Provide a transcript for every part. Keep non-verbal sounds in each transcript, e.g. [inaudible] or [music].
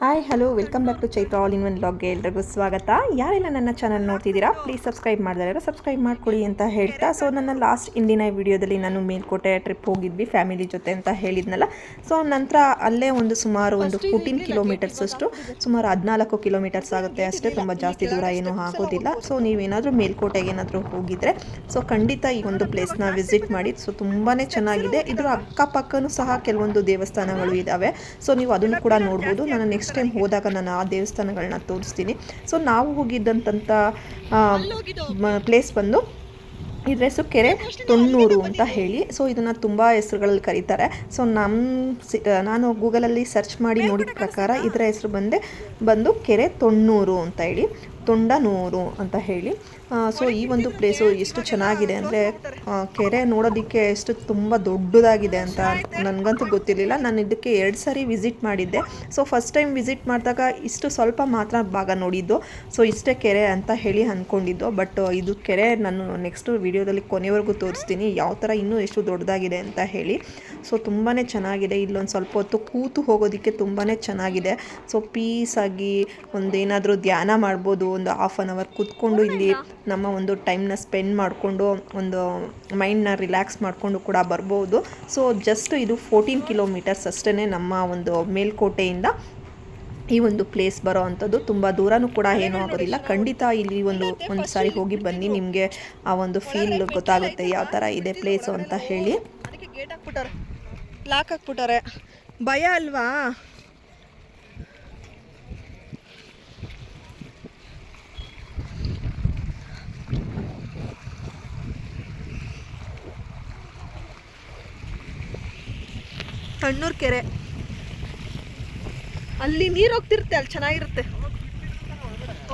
Hi hello welcome back to Chaitra all in one ಬ್ಲಾಗ್ಗೆ ಎಲ್ರಿಗೂ ಸ್ವಾಗತ. ಯಾರೆಲ್ಲ ನನ್ನ ಚಾನಲ್ ನೋಡ್ತಿದ್ದೀರಾ ಪ್ಲೀಸ್ ಸಬ್ಸ್ಕ್ರೈಬ್ ಮಾಡಿದಾರೆ ಸಬ್ಸ್ಕ್ರೈಬ್ ಮಾಡ್ಕೊಳ್ಳಿ ಅಂತ ಹೇಳ್ತಾ. ಸೊ ನನ್ನ ಲಾಸ್ಟ್ ಇಂದಿನ ವಿಡಿಯೋದಲ್ಲಿ ನಾನು ಮೇಲ್ಕೋಟೆ ಟ್ರಿಪ್ ಹೋಗಿದ್ವಿ ಫ್ಯಾಮಿಲಿ ಜೊತೆ ಅಂತ ಹೇಳಿದ್ನಲ್ಲ. ಸೊ ನಂತರ ಅಲ್ಲೇ ಒಂದು ಸುಮಾರು ಒಂದು ಫೋರ್ಟೀನ್ ಕಿಲೋಮೀಟರ್ಸ್ ಅಷ್ಟು ಸುಮಾರು ಹದಿನಾಲ್ಕು ಕಿಲೋಮೀಟರ್ಸ್ ಆಗುತ್ತೆ ಅಷ್ಟೇ ತುಂಬ ಜಾಸ್ತಿ ದೂರ ಏನೂ ಆಗೋದಿಲ್ಲ. ಸೊ ನೀವೇನಾದರೂ ಮೇಲ್ಕೋಟೆಗೆ ಏನಾದರೂ ಹೋಗಿದ್ರೆ ಸೊ ಖಂಡಿತ ಈ ಒಂದು ಪ್ಲೇಸ್ನ ವಿಸಿಟ್ ಮಾಡಿ. ಸೊ ತುಂಬಾ ಚೆನ್ನಾಗಿದೆ. ಇದರ ಅಕ್ಕಪಕ್ಕನೂ ಸಹ ಕೆಲವೊಂದು ದೇವಸ್ಥಾನಗಳು ಇದ್ದಾವೆ ಸೊ ನೀವು ಅದನ್ನು ಕೂಡ ನೋಡ್ಬೋದು. ನಾನು ನೆಕ್ಸ್ಟ್ ಟೈಮ್ ಹೋದಾಗ ನಾನು ಆ ದೇವಸ್ಥಾನಗಳನ್ನ ತೋರಿಸ್ತೀನಿ. ಸೊ ನಾವು ಹೋಗಿದ್ದಂಥ ಪ್ಲೇಸ್ ಬಂದು ಇದ್ರ ಹೆಸರು ಕೆರೆ ತೊಣ್ಣೂರು ಅಂತ ಹೇಳಿ. ಸೊ ಇದನ್ನು ತುಂಬ ಹೆಸರುಗಳಲ್ಲಿ ಕರೀತಾರೆ. ಸೊ ನಮ್ಮ ನಾನು ಗೂಗಲಲ್ಲಿ ಸರ್ಚ್ ಮಾಡಿ ನೋಡಿದ ಪ್ರಕಾರ ಇದರ ಹೆಸರು ಬಂದೆ, ಬಂದು ಕೆರೆ ತೊಣ್ಣೂರು ಅಂತ ಹೇಳಿ. ತೊಂಡನೂರು ಅಂತ ಹೇಳಿ. ಸೊ ಈ ಒಂದು ಪ್ಲೇಸು ಎಷ್ಟು ಚೆನ್ನಾಗಿದೆ ಅಂದರೆ ಕೆರೆ ನೋಡೋದಕ್ಕೆ ಎಷ್ಟು ತುಂಬ ದೊಡ್ಡದಾಗಿದೆ ಅಂತ ನನಗಂತೂ ಗೊತ್ತಿರಲಿಲ್ಲ. ನಾನು ಇದಕ್ಕೆ ಎರಡು ಸಾರಿ ವಿಸಿಟ್ ಮಾಡಿದ್ದೆ. ಸೊ ಫಸ್ಟ್ ಟೈಮ್ ವಿಸಿಟ್ ಮಾಡಿದಾಗ ಇಷ್ಟು ಸ್ವಲ್ಪ ಮಾತ್ರ ಭಾಗ ನೋಡಿದ್ದು. ಸೊ ಇಷ್ಟೇ ಕೆರೆ ಅಂತ ಹೇಳಿ ಅಂದ್ಕೊಂಡಿದ್ದು ಬಟ್ ಇದು ಕೆರೆ ನಾನು ನೆಕ್ಸ್ಟ್ ವಿಡಿಯೋದಲ್ಲಿ ಕೊನೆವರೆಗೂ ತೋರಿಸ್ತೀನಿ. ಯಾವ ಥರ ಇನ್ನೂ ಎಷ್ಟು ದೊಡ್ಡದಾಗಿದೆ ಅಂತ ಹೇಳಿ. ಸೊ ತುಂಬಾ ಚೆನ್ನಾಗಿದೆ. ಇಲ್ಲೊಂದು ಸ್ವಲ್ಪ ಹೊತ್ತು ಕೂತು ಹೋಗೋದಕ್ಕೆ ತುಂಬಾ ಚೆನ್ನಾಗಿದೆ. ಸೊ ಪೀಸಾಗಿ ಒಂದೇನಾದರೂ ಧ್ಯಾನ ಮಾಡ್ಬೋದು. ಒಂದು ಹಾಫ್ ಆನ್ ಅವರ್ ಕೂತ್ಕೊಂಡು ಇಲ್ಲಿ ನಮ್ಮ ಒಂದು ಟೈಮ್ನ ಸ್ಪೆಂಡ್ ಮಾಡಿಕೊಂಡು ಒಂದು ಮೈಂಡ್ನ ರಿಲ್ಯಾಕ್ಸ್ ಮಾಡಿಕೊಂಡು ಕೂಡ ಬರ್ಬೋದು. ಸೊ ಜಸ್ಟ್ ಇದು ಫೋರ್ಟೀನ್ ಕಿಲೋಮೀಟರ್ಸ್ ಅಷ್ಟೇ ನಮ್ಮ ಒಂದು ಮೇಲ್ಕೋಟೆಯಿಂದ ಈ ಒಂದು ಪ್ಲೇಸ್ ಬರೋ ಅಂಥದ್ದು. ತುಂಬ ದೂರನೂ ಕೂಡ ಏನೂ ಆಗೋದಿಲ್ಲ. ಖಂಡಿತ ಇಲ್ಲಿ ಒಂದು ಒಂದು ಸಾರಿ ಹೋಗಿ ಬನ್ನಿ. ನಿಮಗೆ ಆ ಒಂದು ಫೀಲ್ ಗೊತ್ತಾಗುತ್ತೆ ಯಾವ ಥರ ಇದೆ ಪ್ಲೇಸು ಅಂತ ಹೇಳಿ. ಅದಕ್ಕೆ ಗೇಟ್ ಹಾಕ್ಬಿಟ್ಟಾರೆ ಲಾಕ್ ಹಾಕ್ಬಿಟ್ಟಾರೆ ಭಯ ಅಲ್ವಾ? ತಣ್ಣೂರು ಕೆರೆ. ಅಲ್ಲಿ ನೀರು ಹೋಗ್ತಿರುತ್ತೆ ಅಲ್ಲಿ ಚೆನ್ನಾಗಿರುತ್ತೆ.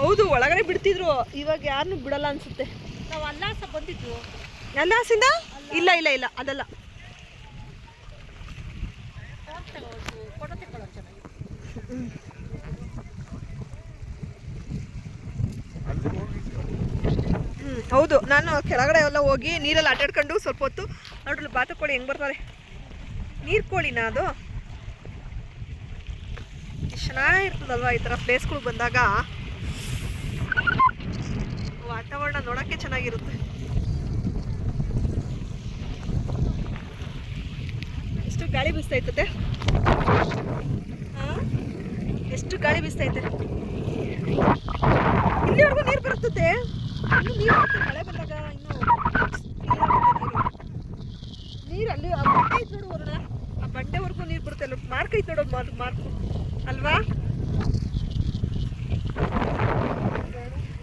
ಹೌದು ಒಳಗಡೆ ಬಿಡ್ತಿದ್ರು. ಇವಾಗ ಯಾರನ್ನೂ ಬಿಡಲ್ಲ ಅನ್ಸುತ್ತೆ. ನಾವು ಅಲ್ಲಾಸ ಬಂದಿದ್ವು. ಅಲ್ಲಾಸಿಂದ? ಇಲ್ಲ ಇಲ್ಲ ಇಲ್ಲ ಅದಲ್ಲ. ಹೌದು. ನಾನು ಕೆಳಗಡೆ ಎಲ್ಲ ಹೋಗಿ ನೀರಲ್ಲಿ ಆಟಾಡ್ಕೊಂಡು ಸ್ವಲ್ಪ ಹೊತ್ತು ನೋಡ್ರಿ ಬಾತುಕೋಳಿ ಹೆಂಗ್ ಬರ್ತಾರೆ. ನೀರು ಕೋಳಿನ ಅದು. ಚೆನ್ನಾಗಿರ್ತದಲ್ವಾ ಈ ಥರ ಪ್ಲೇಸ್ಗಳು ಬಂದಾಗ? ವಾತಾವರಣ ನೋಡೋಕ್ಕೆ ಚೆನ್ನಾಗಿರುತ್ತೆ. ಎಷ್ಟು ಗಾಳಿ ಬಿಸ್ತಾ ಇರ್ತದೆ? ಎಷ್ಟು ಗಾಳಿ ಬೀಸ್ತೈತೆ ಇಲ್ಲಿವರೆಗೂ ನೀರು ಬರುತ್ತದೆ ಇನ್ನು ನೀರು ಬರುತ್ತೆ ಮಳೆ ಬಂದಾಗ ಇನ್ನು ನೀರು ಅಲ್ಲಿ ಆ ಬಂಡೆ ಐತೆ ನೋಡು ವರುಣ ಆ ಬಂಡೆವರೆಗೂ ನೀರು ಬರುತ್ತೆ ಅಲ್ಲಿ ಮಾರ್ಕ್ ಐತೆ ನೋಡು ಮಾರ್ಕ್ ಮಾರ್ಕ್ ಅಲ್ವಾ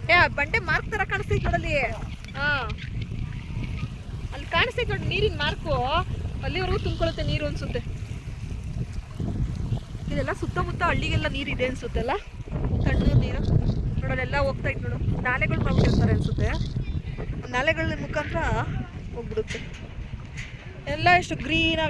ಏ ಆ ಬಂಡೆ ಮಾರ್ಕ್ ತರ ಹಾ. ಅಲ್ಲಿ ಕಾಣಿಸ್ತೈತೆ ನೋಡಿ, ನೀರಿನ ಮಾರ್ಕು ಅಲ್ಲಿವರೆಗೂ ತುಂಬಿಕೊಳ್ಳುತ್ತೆ ನೀರು ಅನ್ಸುತ್ತೆ. ಇದೆಲ್ಲ ಸುತ್ತಮುತ್ತ ಹಳ್ಳಿಗೆಲ್ಲ ಅನ್ಸುತ್ತೆ ಅಲ್ಲ? ತಣ್ಣೀರು ನೀರು. ನೋಡೋಲ್ಲೆಲ್ಲ ಹೋಗ್ತಾ ಇತ್ತು ನೋಡು. ನಾಲೆಗಳು ಮಾಡ್ಬಿಟ್ಟಿರ್ತಾರೆ ಅನ್ಸುತ್ತೆ. ನಾಲೆಗಳ ಮುಖಾಂತರ ಹೋಗ್ಬಿಡುತ್ತೆ. ಎಲ್ಲ ಎಷ್ಟು ಗ್ರೀನ್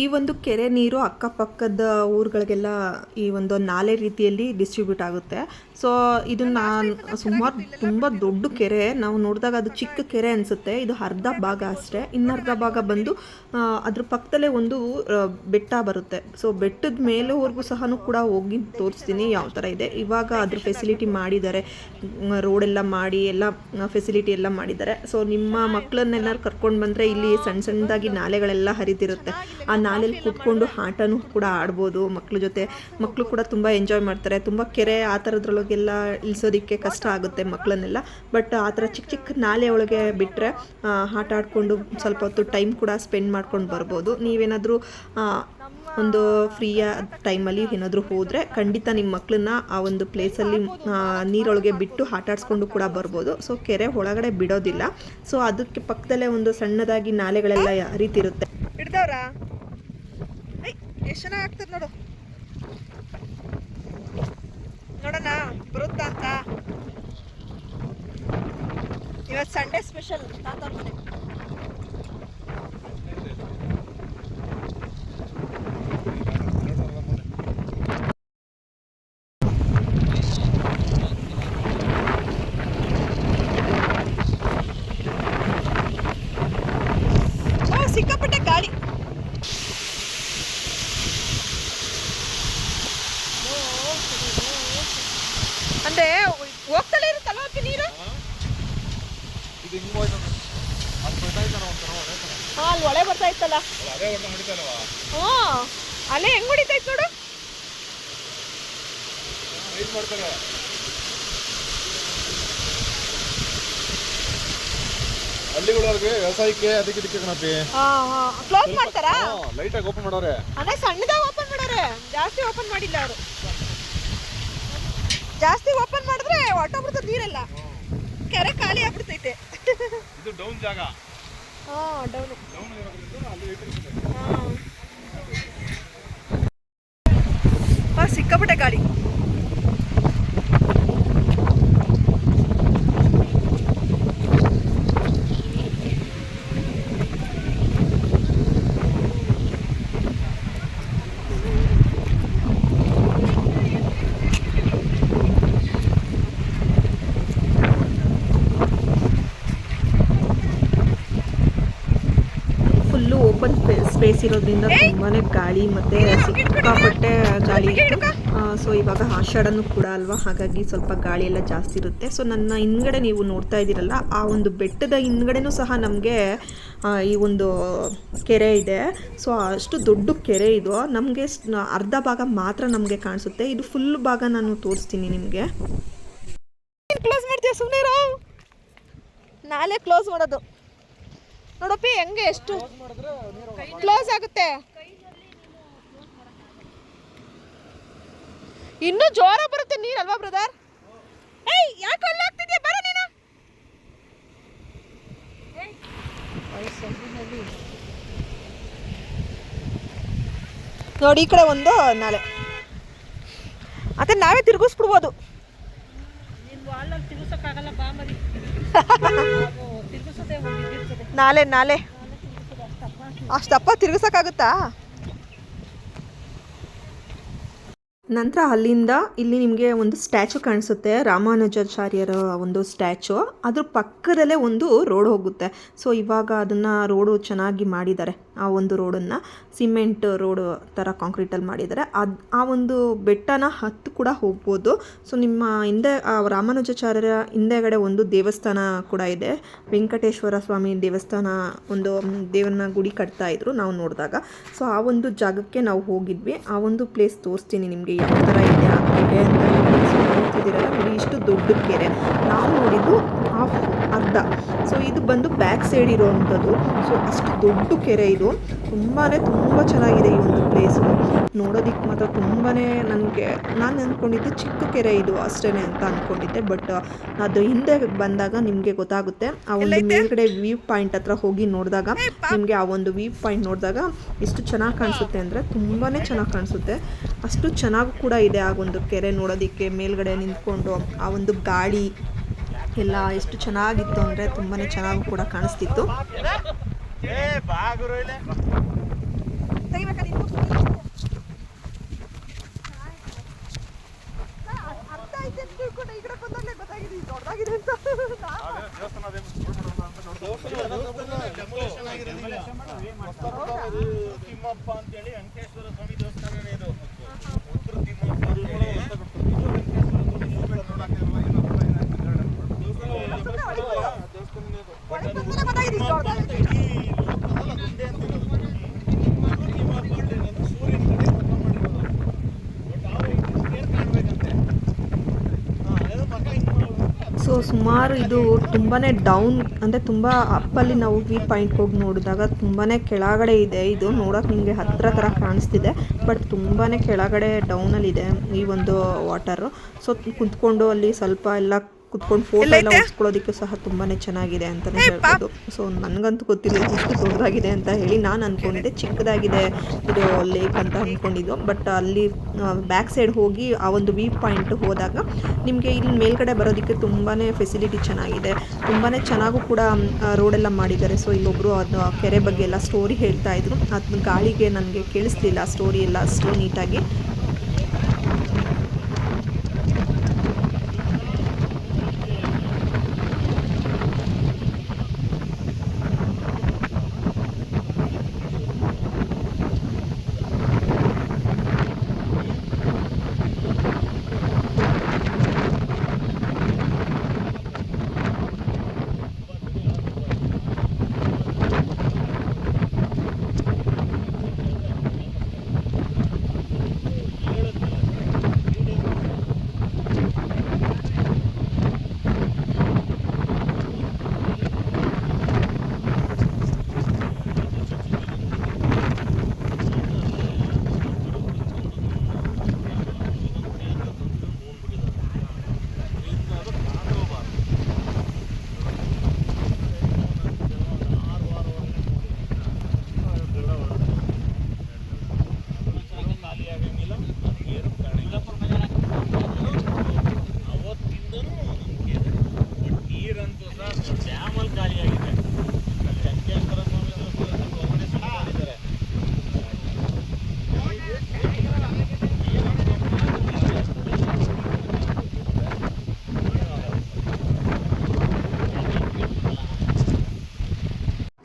ಈ ಒಂದು ಕೆರೆ ನೀರು ಅಕ್ಕಪಕ್ಕದ ಊರುಗಳಿಗೆಲ್ಲ ಈ ಒಂದು ನಾಲೆ ರೀತಿಯಲ್ಲಿ ಡಿಸ್ಟ್ರಿಬ್ಯೂಟ್ ಆಗುತ್ತೆ. ಸೊ ಇದನ್ನ ಸುಮಾರು ತುಂಬ ದೊಡ್ಡ ಕೆರೆ. ನಾವು ನೋಡಿದಾಗ ಅದು ಚಿಕ್ಕ ಕೆರೆ ಅನಿಸುತ್ತೆ. ಇದು ಅರ್ಧ ಭಾಗ ಅಷ್ಟೇ. ಇನ್ನರ್ಧ ಭಾಗ ಬಂದು ಅದ್ರ ಪಕ್ಕದಲ್ಲೇ ಒಂದು ಬೆಟ್ಟ ಬರುತ್ತೆ. ಸೊ ಬೆಟ್ಟದ ಮೇಲೆವರೆಗೂ ಸಹ ಕೂಡ ಹೋಗಿ ತೋರಿಸ್ತೀನಿ ಯಾವ ಥರ ಇದೆ. ಇವಾಗ ಅದ್ರ ಫೆಸಿಲಿಟಿ ಮಾಡಿದ್ದಾರೆ. ರೋಡೆಲ್ಲ ಮಾಡಿ, ಎಲ್ಲ ಫೆಸಿಲಿಟಿ ಎಲ್ಲ ಮಾಡಿದ್ದಾರೆ. ಸೊ ನಿಮ್ಮ ಮಕ್ಕಳನ್ನೆಲ್ಲರೂ ಕರ್ಕೊಂಡು ಬಂದರೆ ಇಲ್ಲಿ ಸಣ್ಣ ಸಣ್ಣದಾಗಿ ನಾಲೆಗಳೆಲ್ಲ ಹರಿತಿರುತ್ತೆ ಆ ನಾಲೆಯಲ್ಲಿ ಕೂತ್ಕೊಂಡು ಆಟನೂ ಕೂಡ ಆಡ್ಬೋದು, ಮಕ್ಳ ಜೊತೆ. ಮಕ್ಕಳು ಕೂಡ ತುಂಬ ಎಂಜಾಯ್ ಮಾಡ್ತಾರೆ. ತುಂಬ ಕೆರೆ ಆ ಥರದ್ರೊಳಗೆಲ್ಲ ಇಳಿಸೋದಕ್ಕೆ ಕಷ್ಟ ಆಗುತ್ತೆ ಮಕ್ಕಳನ್ನೆಲ್ಲ ಬಟ್ ಆ ಥರ ಚಿಕ್ಕ ಚಿಕ್ಕ ನಾಲೆ ಒಳಗೆ ಬಿಟ್ಟರೆ ಆಟ ಆಡಿಕೊಂಡು ಸ್ವಲ್ಪ ಹೊತ್ತು ಟೈಮ್ ಕೂಡ ಸ್ಪೆಂಡ್ ಮಾಡ್ಕೊಂಡು ಬರ್ಬೋದು. ನೀವೇನಾದರೂ ಒಂದು ಫ್ರೀಯ ಟೈಮಲ್ಲಿ ಏನಾದರೂ ಹೋದರೆ ಖಂಡಿತ ನಿಮ್ಮ ಮಕ್ಕಳನ್ನ ಆ ಒಂದು ಪ್ಲೇಸಲ್ಲಿ ನೀರೊಳಗೆ ಬಿಟ್ಟು ಆಟ ಆಡಿಸ್ಕೊಂಡು ಕೂಡ ಬರ್ಬೋದು. ಸೊ ಕೆರೆ ಒಳಗಡೆ ಬಿಡೋದಿಲ್ಲ. ಸೊ ಅದಕ್ಕೆ ಪಕ್ಕದಲ್ಲೇ ಒಂದು ಸಣ್ಣದಾಗಿ ನಾಲೆಗಳೆಲ್ಲ ಹಿಡ್ದವ್ರ? ಎಷ್ಟು ಚೆನ್ನಾಗಿ ಆಗ್ತದೆ ನೋಡು. ನೋಡೋಣ ಬರುತ್ತಾ ಅಂತ. ಇವತ್ತು ಸಂಡೇ ಸ್ಪೆಷಲ್ ತಾತ ಮನೆ ಓ ಸಿಕ್ಕಾಪಟ್ಟೆ ಗಾಳಿ ಅಂದ್ರೆ ಹೋಗ್ತಲೇ ಇರುತ್ತಲ್ಲ ಅದಕ್ಕೆ ನೀರು ಇತ್ತಲ್ಲ. ಹ್ಞೂ. ಅಲ್ಲೇ ಹೆಂಗ್ ಹೊಡಿತಾ ನೋಡು. ವ್ಯವಸಾಯಕ್ಕೆ ಅದಕ್ಕೆ ಹಾ ಹಾ. ಕ್ಲೋಸ್ ಮಾಡ್ತಾರಾ? ಲೈಟಾಗಿ ಓಪನ್ ಸಣ್ಣದಾಗ ಓಪನ್ ಜಾಸ್ತಿ ಓಪನ್ ಮಾಡಿಲ್ಲ ಅವರು. ಜಾಸ್ತಿ ಓಪನ್ ಮಾಡಿದ್ರೆ ಹೊಟ್ಟೋಗ್ಬಿಡ್ತದೆ ನೀರೆಲ್ಲ. ಕೆರೆ ಖಾಲಿ ಆಗ್ಬಿಡ್ತೈತೆ. ಇದು ಡೌನ್ ಜಾಗ. ಹಾ ಡೌನ್ ಡೌನ್ ಇರೋದ್ರಿಂದ ಅಲ್ಲಿ ಹಾ ಸಿಕ್ಕಾಪಟ್ಟೆ ಗಾಳಿ ಫುಲ್ಲು ಓಪನ್ ಸ್ಪೇಸ್ ಇರೋದ್ರಿಂದ ತುಂಬಾ ಗಾಳಿ ಮತ್ತೆ ಸಿಕ್ಕಾಪಟ್ಟೆ ಗಾಳಿ ಸೊ ಇವಾಗ ಆಷಾಢನೂ ಕೂಡ ಅಲ್ವಾ? ಹಾಗಾಗಿ ಸ್ವಲ್ಪ ಗಾಳಿ ಎಲ್ಲ ಜಾಸ್ತಿ ಇರುತ್ತೆ. ಸೊ ನನ್ನ ಹಿಂದ್ಗಡೆ ನೀವು ನೋಡ್ತಾ ಇದ್ದೀರಲ್ಲ ಆ ಒಂದು ಬೆಟ್ಟದ ಹಿಂದ್ಗಡೆನೂ ಸಹ ನಮಗೆ ಈ ಒಂದು ಕೆರೆ ಇದೆ. ಸೊ ಅಷ್ಟು ದೊಡ್ಡ ಕೆರೆ ಇದು. ನಮಗೆ ಅರ್ಧ ಭಾಗ ಮಾತ್ರ ನಮಗೆ ಕಾಣಿಸುತ್ತೆ. ಇದು ಫುಲ್ ಭಾಗ ನಾನು ತೋರಿಸ್ತೀನಿ ನಿಮಗೆ. ಕ್ಲೋಸ್ ಮಾಡ್ತೀಯ ಸುಮ್ಮನೆ ನಾಳೆ ಕ್ಲೋಸ್ ಮಾಡೋದು. ನೋಡಪ್ಪಿ ಹೆಂಗೆ ಎಷ್ಟು ಕ್ಲೋಸ್ ಆಗುತ್ತೆ? ಇನ್ನೂ ಜೋರ ಬರುತ್ತೆ ನೀರಲ್ವಾ ಬ್ರದರ್ ಏಯ್ ಯಾಕೆ ಅಲ್ಲಿ ಬರ ನೀನು. ನೋಡಿ ಈ ಕಡೆ ಒಂದು ನಾಳೆ ಅದೇ ನಾವೇ ತಿರುಗಿಸ್ಬಿಡ್ಬೋದು. ತಿರ್ಗಿಸೋಕ್ಕಾಗಲ್ಲ ಬಾ ಮರಿ. [laughs] ನಾಲೆ ನಾಲೆ ಅಷ್ಟಪ್ಪ ತಿರುಗಿಸೋಕ್ಕಾಗುತ್ತಾ? ನಂತರ ಅಲ್ಲಿಂದ ಇಲ್ಲಿ ನಿಮಗೆ ಒಂದು ಸ್ಟ್ಯಾಚು ಕಾಣಿಸುತ್ತೆ, ರಾಮಾನುಜಾಚಾರ್ಯರ ಒಂದು ಸ್ಟ್ಯಾಚು. ಅದ್ರ ಪಕ್ಕದಲ್ಲೇ ಒಂದು ರೋಡ್ ಹೋಗುತ್ತೆ. ಸೊ ಇವಾಗ ಅದನ್ನು ರೋಡು ಚೆನ್ನಾಗಿ ಮಾಡಿದ್ದಾರೆ. ಆ ಒಂದು ರೋಡನ್ನು ಸಿಮೆಂಟ್ ರೋಡ್ ಥರ ಕಾಂಕ್ರೀಟಲ್ಲಿ ಮಾಡಿದ್ದಾರೆ. ಅದು ಆ ಒಂದು ಬೆಟ್ಟನ ಹತ್ತು ಕೂಡ ಹೋಗ್ಬೋದು. ಸೊ ನಿಮ್ಮ ಹಿಂದೆ, ಆ ರಾಮಾನುಜಾಚಾರ್ಯರ ಹಿಂದೆಗಡೆ ಒಂದು ದೇವಸ್ಥಾನ ಕೂಡ ಇದೆ. ವೆಂಕಟೇಶ್ವರ ಸ್ವಾಮಿ ದೇವಸ್ಥಾನ ಒಂದು ದೇವನ ಗುಡಿ ಕಟ್ತಾ ಇದ್ರು ನಾವು ನೋಡಿದಾಗ. ಸೊ ಆ ಒಂದು ಜಾಗಕ್ಕೆ ನಾವು ಹೋಗಿದ್ವಿ. ಆ ಒಂದು ಪ್ಲೇಸ್ ತೋರಿಸ್ತೀನಿ ನಿಮಗೆ ಯಾವ ಥರ ಇದೆ ಆ ಅಂತ ನೋಡ್ತಿದ್ದೀರಲ್ಲ, ನೋಡಿ, ಇಷ್ಟು ದೊಡ್ಡ ಕೆರೆ. ನಾವು ನೋಡಿದ್ದು ಹಾಫ್ ಅರ್ಧ ಸೊ ಇದು ಬಂದು ಬ್ಯಾಕ್ ಸೈಡ್ ಇರೋವಂಥದ್ದು. ಸೊ ಅಷ್ಟು ದೊಡ್ಡ ಕೆರೆ ಇದು. ತುಂಬಾ ತುಂಬ ಚೆನ್ನಾಗಿದೆ ಈ ಒಂದು ಪ್ಲೇಸು ನೋಡೋದಕ್ಕೆ ಮಾತ್ರ ತುಂಬಾ ನನಗೆ ನಾನು ಅಂದ್ಕೊಂಡಿದ್ದೆ ಚಿಕ್ಕ ಕೆರೆ ಇದು ಅಷ್ಟೇ ಅಂತ ಅಂದ್ಕೊಂಡಿದ್ದೆ ಬಟ್ ಅದು ಹಿಂದೆ ಬಂದಾಗ ನಿಮಗೆ ಗೊತ್ತಾಗುತ್ತೆ. ಆ ಒಂದು ಮೇಲ್ಗಡೆ ವ್ಯೂ ಪಾಯಿಂಟ್ ಹತ್ರ ಹೋಗಿ ನೋಡಿದಾಗ ನಿಮಗೆ ಆ ಒಂದು ವ್ಯೂ ಪಾಯಿಂಟ್ ನೋಡಿದಾಗ ಎಷ್ಟು ಚೆನ್ನಾಗಿ ಕಾಣಿಸುತ್ತೆ ಅಂದರೆ ತುಂಬಾ ಚೆನ್ನಾಗಿ ಕಾಣಿಸುತ್ತೆ. ಅಷ್ಟು ಚೆನ್ನಾಗೂ ಕೂಡ ಇದೆ ಆ ಒಂದು ಕೆರೆ ನೋಡೋದಕ್ಕೆ. ಮೇಲ್ಗಡೆ ನಿಂತ್ಕೊಂಡು ಆ ಒಂದು ಗಾಳಿ ಎಲ್ಲ ಎಷ್ಟು ಚೆನ್ನಾಗಿತ್ತು ಅಂದರೆ ತುಂಬಾ ಚೆನ್ನಾಗಿ ಕೂಡ ಕಾಣಿಸ್ತಿತ್ತು. ತಿಮ್ಮಪ್ಪ ಅಂತೇಳಿ ವೆಂಕಟೇಶ್ವರ ಸ್ವಾಮಿ ದೇವಸ್ಥಾನ ಇದು ಉತ್ತರ ತಿಮ್ಮಪ್ಪ ಅಂತೇಳಿ ಗೊತ್ತಾಗಿದೆ ಇದು ದೊಡ್ಡದಾಗಿದೆ. ಸೊ ಸುಮಾರು ಇದು ತುಂಬಾ ಡೌನ್ ಅಂದರೆ ತುಂಬ ಅಪ್ಪಲ್ಲಿ ನಾವು ವ್ಯೂ ಪಾಯಿಂಟ್ ಹೋಗಿ ನೋಡಿದಾಗ ತುಂಬಾ ಕೆಳಗಡೆ ಇದೆ. ಇದು ನೋಡೋಕೆ ನಿಮಗೆ ಹತ್ರ ತರ ಕಾಣಿಸ್ತಿದೆ ಬಟ್ ತುಂಬಾ ಕೆಳಗಡೆ ಡೌನಲ್ಲಿದೆ ಈ ಒಂದು ವಾಟರು ಸೊ ಕುತ್ಕೊಂಡು ಅಲ್ಲಿ ಸ್ವಲ್ಪ ಎಲ್ಲ ಕುತ್ಕೊಂಡು ಫೋಟೋ ಎಲ್ಲ ಉಳಿಸ್ಕೊಳ್ಳೋದಕ್ಕೆ ಸಹ ತುಂಬಾ ಚೆನ್ನಾಗಿದೆ ಅಂತಲೇ ಹೇಳ್ಬೋದು. ಸೊ ನನಗಂತೂ ಗೊತ್ತಿಲ್ಲ ಇಷ್ಟು ದೊಡ್ಡದಾಗಿದೆ ಅಂತ ಹೇಳಿ ನಾನು ಅಂದ್ಕೊಂಡಿದ್ದೆ ಚಿಕ್ಕದಾಗಿದೆ ಇದು ಲೇಕ್ ಅಂತ ಅಂದ್ಕೊಂಡಿದ್ದು ಬಟ್ ಅಲ್ಲಿ ಬ್ಯಾಕ್ ಸೈಡ್ ಹೋಗಿ ಆ ಒಂದು ವ್ಯೂ ಪಾಯಿಂಟ್ ಹೋದಾಗ ನಿಮಗೆ ಇಲ್ಲಿ ಮೇಲ್ಗಡೆ ಬರೋದಕ್ಕೆ ತುಂಬಾ ಫೆಸಿಲಿಟಿ ಚೆನ್ನಾಗಿದೆ. ತುಂಬಾ ಚೆನ್ನಾಗೂ ಕೂಡ ರೋಡೆಲ್ಲ ಮಾಡಿದ್ದಾರೆ. ಸೊ ಇಲ್ಲೊಬ್ಬರು ಅದು ಆ ಕೆರೆ ಬಗ್ಗೆ ಎಲ್ಲ ಸ್ಟೋರಿ ಹೇಳ್ತಾ ಇದ್ರು. ಅದು ಗಾಳಿಗೆ ನನಗೆ ಕೇಳಿಸ್ಲಿಲ್ಲ ಸ್ಟೋರಿ ಎಲ್ಲ ಅಷ್ಟು ನೀಟಾಗಿ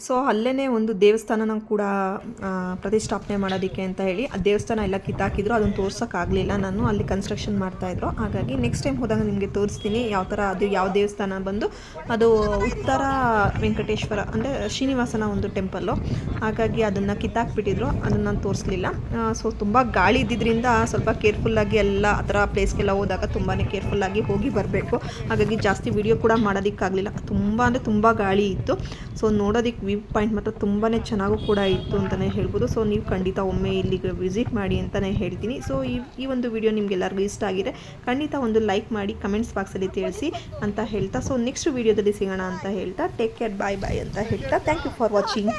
ಸೊ ಅಲ್ಲೇ ಒಂದು ದೇವಸ್ಥಾನನ ಕೂಡ ಪ್ರತಿಷ್ಠಾಪನೆ ಮಾಡೋದಕ್ಕೆ ಅಂತ ಹೇಳಿ ಆ ದೇವಸ್ಥಾನ ಎಲ್ಲ ಕಿತ್ತಾಕಿದ್ರು, ಅದನ್ನು ತೋರ್ಸೋಕ್ಕಾಗಲಿಲ್ಲ ನಾನು, ಅಲ್ಲಿ ಕನ್ಸ್ಟ್ರಕ್ಷನ್ ಮಾಡ್ತಾಯಿದ್ರು ಹಾಗಾಗಿ ನೆಕ್ಸ್ಟ್ ಟೈಮ್ ಹೋದಾಗ ನಿಮಗೆ ತೋರಿಸ್ತೀನಿ ಯಾವ ಥರ ಅದು ಯಾವ ದೇವಸ್ಥಾನ ಬಂದು, ಅದು ಉತ್ತರ ವೆಂಕಟೇಶ್ವರ, ಅಂದರೆ ಶ್ರೀನಿವಾಸನ ಒಂದು ಟೆಂಪಲ್ಲು ಹಾಗಾಗಿ ಅದನ್ನು ಕಿತ್ತಾಕ್ಬಿಟ್ಟಿದ್ರು, ಅದನ್ನು ನಾನು ತೋರಿಸ್ಲಿಲ್ಲ. ಸೊ ತುಂಬ ಗಾಳಿ ಇದ್ದಿದ್ದರಿಂದ ಸ್ವಲ್ಪ ಕೇರ್ಫುಲ್ಲಾಗಿ ಎಲ್ಲ ಆ ಥರ ಪ್ಲೇಸ್ಗೆಲ್ಲ ಹೋದಾಗ ತುಂಬಾ ಕೇರ್ಫುಲ್ಲಾಗಿ ಹೋಗಿ ಬರಬೇಕು. ಹಾಗಾಗಿ ಜಾಸ್ತಿ ವಿಡಿಯೋ ಕೂಡ ಮಾಡೋದಕ್ಕಾಗಲಿಲ್ಲ. ತುಂಬ ಅಂದರೆ ತುಂಬ ಗಾಳಿ ಇತ್ತು. ಸೊ ನೋಡೋದಕ್ಕೆ ವ್ಯೂ ಪಾಯಿಂಟ್ ಮಾತ್ರ ತುಂಬಾ ಚೆನ್ನಾಗೂ ಕೂಡ ಇತ್ತು ಅಂತಲೇ ಹೇಳ್ಬೋದು. ಸೊ, ನೀವು ಖಂಡಿತ ಒಮ್ಮೆ ಇಲ್ಲಿಗೆ ವಿಸಿಟ್ ಮಾಡಿ ಅಂತಲೇ ಹೇಳ್ತೀನಿ. ಸೊ, ಈ ಒಂದು ವಿಡಿಯೋ ನಿಮಗೆಲ್ಲರಿಗೂ ಇಷ್ಟ ಆಗಿದೆ, ಖಂಡಿತ ಒಂದು ಲೈಕ್ ಮಾಡಿ, ಕಮೆಂಟ್ಸ್ ಬಾಕ್ಸಲ್ಲಿ ತಿಳಿಸಿ ಅಂತ ಹೇಳ್ತಾ. ಸೊ, ನೆಕ್ಸ್ಟ್ ವಿಡಿಯೋದಲ್ಲಿ ಸಿಗೋಣ ಅಂತ ಹೇಳ್ತಾ. ಟೇಕ್ ಕೇರ್, ಬಾಯ್ ಬಾಯ್ ಅಂತ ಹೇಳ್ತಾ. Thank you for watching.